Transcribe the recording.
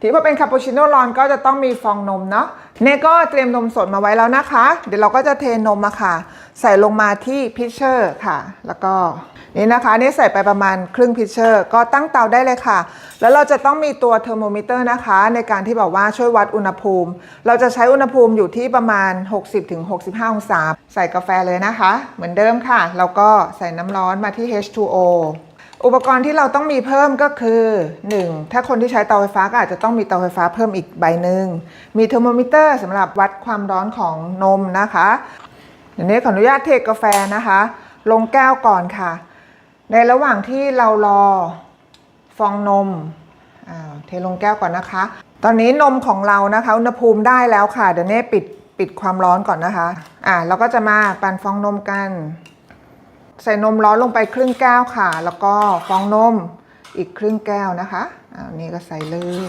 ที่พอเป็นคาปูชิโน่ร้อนก็จะต้องมีฟองนมเนาะเน่ก็เตรียมนมสดมาไว้แล้วนะคะ เดี๋ยวเราก็จะเทนมมาค่ะ ใส่ลงมาที่พิชเชอร์ค่ะ แล้วก็นี่นะคะนี่ใส่ไปประมาณครึ่งพิชเชอร์ก็ตั้งเตาได้เลยค่ะ แล้วเราจะต้องมีตัวเทอร์โมมิเตอร์นะคะ ในการที่แบบว่าช่วยวัดอุณหภูมิ เราจะใช้อุณหภูมิอยู่ที่ประมาณ 60-65 องศา ใส่กาแฟเลยนะคะ เหมือนเดิมค่ะ แล้วก็ใส่น้ำร้อนมาที่ H2O อุปกรณ์ที่เราต้องมีเพิ่มก็คือ 1. ถ้าคนที่ใช้เตาไฟฟ้าก็อาจจะต้องมีเตาไฟฟ้าเพิ่มอีกใบหนึ่ง มีเทอร์โมมิเตอร์สำหรับวัดความร้อนของนมนะคะเดี๋ยวนี้ขออนุญาตเทกาแฟนะคะ ลงแก้วก่อนค่ะ ในระหว่างที่เรารอฟองนมอ่าเทลงแก้วก่อนนะคะ ตอนนี้นมของเรานะคะอุณหภูมิได้แล้วค่ะ เดี๋ยวเน่ปิดปิดความร้อนก่อนนะคะ อ่าเราก็จะมาปั่นฟองนมกัน ใส่นมร้อนลงไปครึ่งแก้วค่ะ แล้วก็ฟองนมอีกครึ่งแก้วนะคะอ่านี่ก็ใส่เลย